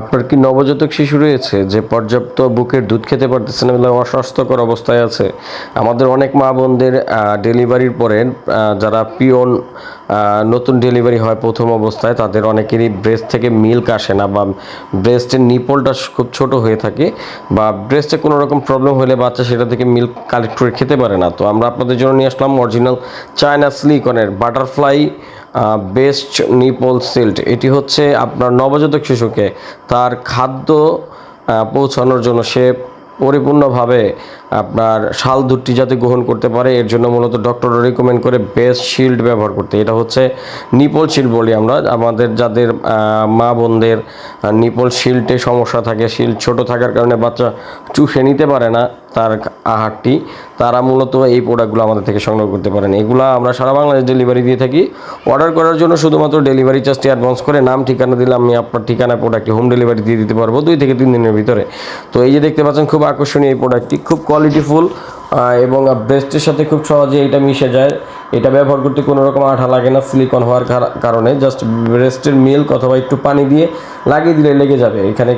আপনার কি নবজাতক শিশু রয়েছে? যে পর্যাপ্ত বুকের দুধ খেতে পারতেছে না অস্বাস্থ্যকর অবস্থায় আছে। আমাদের অনেক মা বোনদের ডেলিভারির পরে যারা পিওন নতুন ডেলিভারি হয় প্রথম অবস্থায়, তাদের অনেকেরই ব্রেস্ট থেকে মিল্ক আসে না বা ব্রেস্টের নিপলটা খুব ছোট হয়ে থাকে বা ব্রেস্টে কোনো রকম প্রবলেম হলে বাচ্চা সেটা থেকে মিল্ক কালেক্ট করে খেতে পারে না। তো আমরা আপনাদের জন্য নিয়ে আসলাম অরিজিনাল চায়না স্লিকনের বাটারফ্লাই বেস্ট নিপল সিল্ট এটি হচ্ছে আপনার নবজাতক শিশুকে তার খাদ্য পৌঁছানোর জন্য সে পরিপূর্ণভাবে আপনার শাল দুধটি যাতে গ্রহণ করতে পারে, এর জন্য মূলত ডক্টর রেকমেন্ড করে বেস্ট শিল্ড ব্যবহার করতে। এটা হচ্ছে নিপল শিল্ড বলি আমরা। আমাদের যাদের মা বোনদের নিপল শিল্ডে সমস্যা থাকে শিল্ড ছোট থাকার কারণে বাচ্চা চুষে নিতে পারে না। তার আহারটি, তারা মূলত এই প্রোডাক্টগুলো আমাদের থেকে সংগ্রহ করতে পারেন। এগুলো আমরা সারা বাংলাদেশ ডেলিভারি দিয়ে থাকি। অর্ডার করার জন্য শুধুমাত্র ডেলিভারি চার্জটি অ্যাডভান্স করে নাম, ঠিকানা দিলে আমি আপনার ঠিকানা প্রোডাক্টটি হোম ডেলিভারি দিয়ে দিতে পারব দুই থেকে তিন দিনের ভিতরে। তো এই যে দেখতে পাচ্ছেন, খুব আকর্ষণীয় এই প্রোডাক্টটি খুব কোয়ালিটিফুল এবং ব্রেস্টের সাথে খুব সহজে এটা মিশে যায়। এটা ব্যবহার করতে কোনো রকম আঠা লাগে না সিলিকন হওয়ার কার- কারণে জাস্ট ব্রেস্টের মিল্ক অথবা একটু পানি দিয়ে লাগিয়ে দিলে লেগে যাবে। এখানে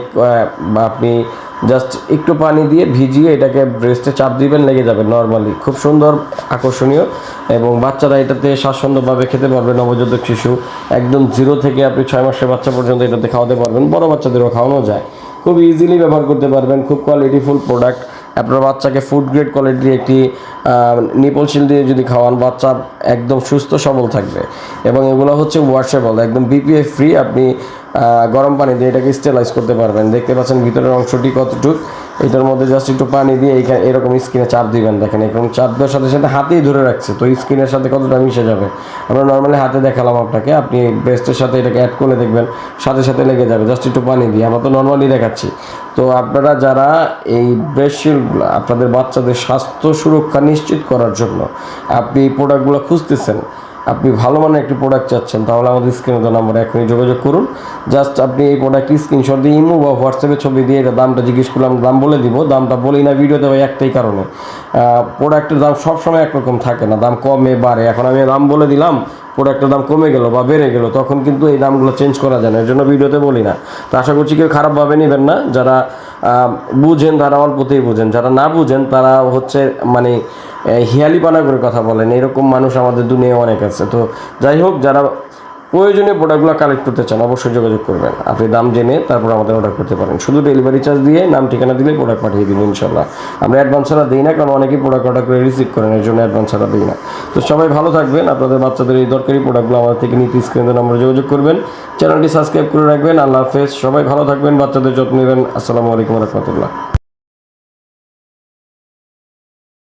আপনি জাস্ট একটু পানি দিয়ে ভিজিয়ে এটাকে ব্রেস্টে চাপ দিবেন, লেগে যাবে নর্মালি খুব সুন্দর, আকর্ষণীয় এবং বাচ্চারা এটাতে স্বাচ্ছন্দ্যভাবে খেতে পারবে। নবজাতক শিশু একদম জিরো থেকে আপনি ছয় মাসের বাচ্চা পর্যন্ত এটাতে খাওয়াতে পারবেন। বড় বাচ্চাদেরও খাওয়ানো যায়। খুব ইজিলি ব্যবহার করতে পারবেন। খুব কোয়ালিটিফুল প্রোডাক্ট আপনার বাচ্চাকে ফুড গ্রেড কোয়ালিটির একটি নিপল শিল দিয়ে যদি খাওয়ান, বাচ্চা একদম সুস্থ সবল থাকবে। এবং এগুলো হচ্ছে ওয়াশেবল একদম বিপিএফ ফ্রি আপনি গরম পানি দিয়ে এটাকে স্টেলাইজ করতে পারবেন। দেখতে পাচ্ছেন ভিতরের অংশটি কতটুক? এটার মধ্যে জাস্ট একটু পানি দিয়ে এইখানে এরকম স্কিনে চাপ দিবেন, দেখেন। এরকম চাপ দেওয়ার সাথে সাথে হাতেই ধরে রাখছে। তো স্কিনের সাথে কতটা মিশে যাবে? আমরা নর্মালি হাতে দেখালাম আপনাকে। আপনি ব্রেস্টের সাথে এটাকে অ্যাড করে দেখবেন সাথে সাথে লেগে যাবে। জাস্ট একটু পানি দিয়ে। আমরা তো নর্মালি দেখাচ্ছি। তো আপনারা যারা এই ব্রেস্ট আপনাদের বাচ্চাদের স্বাস্থ্য সুরক্ষা নিশ্চিত করার জন্য আপনি এই প্রোডাক্টগুলো খুঁজতেছেন আপনি ভালো মানের একটি প্রোডাক্ট চাচ্ছেন, তাহলে আমাদের স্ক্রিনে তো নাম্বারে এখনই যোগাযোগ করুন। জাস্ট আপনি এই প্রোডাক্ট স্ক্রিনশট দিয়ে ইমো বা হোয়াটসঅ্যাপে ছবি দিয়ে এটা দামটা জিজ্ঞেস করলাম দাম বলে দিব। দামটা বলি না ভিডিওতে ভাই একটাই কারণে। প্রোডাক্টের দাম সবসময় একরকম থাকে না, দাম কমে বাড়ে। এখন আমি দাম বলে দিলাম প্রোডাক্টের দাম কমে গেল বা বেড়ে গেল, তখন কিন্তু এই দামগুলো চেঞ্জ করা যায় না এর জন্য ভিডিওতে বলি না। তো আশা করছি কেউ খারাপভাবে নেবেন না, যারা বুঝেন, তারা অল্পতেই বুঝেন, যারা না বুঝেন, তারা হচ্ছে মানে হিয়ালিপানা করে কথা বলেন, এরকম মানুষ আমাদের দুনিয়ায় অনেক আছে। তো যাই হোক, যারা প্রয়োজনীয় প্রোডাক্টগুলো কালেক্ট করতে চান, অবশ্যই যোগাযোগ করবেন। আপনি দাম জেনে তারপর আমাদের অর্ডার করতে পারেন। শুধু ডেলিভারি চার্জ দিয়ে নাম, ঠিকানা দিলে প্রোডাক্ট পাঠিয়ে দিন ইনশাল্লাহ আমরা অ্যাডভান্স ছাড়া দিই না, কারণ অনেকেই প্রোডাক্ট অর্ডার করে রিসিভ করেন এর জন্য অ্যাডভান্স ছাড়া দিই না। তো সবাই ভালো থাকবেন, আপনাদের বাচ্চাদের এই দরকারি প্রোডাক্টগুলো আমাদের থেকে নিতে স্ক্রিনের নম্বরে যোগাযোগ করবেন। চ্যানেলটি সাবস্ক্রাইব করে রাখবেন, আল্লাহ হাফেজ। সবাই ভালো থাকবেন, বাচ্চাদের যত্ন নেবেন। আসসালামু আলাইকুম রহমতুল্লাহ।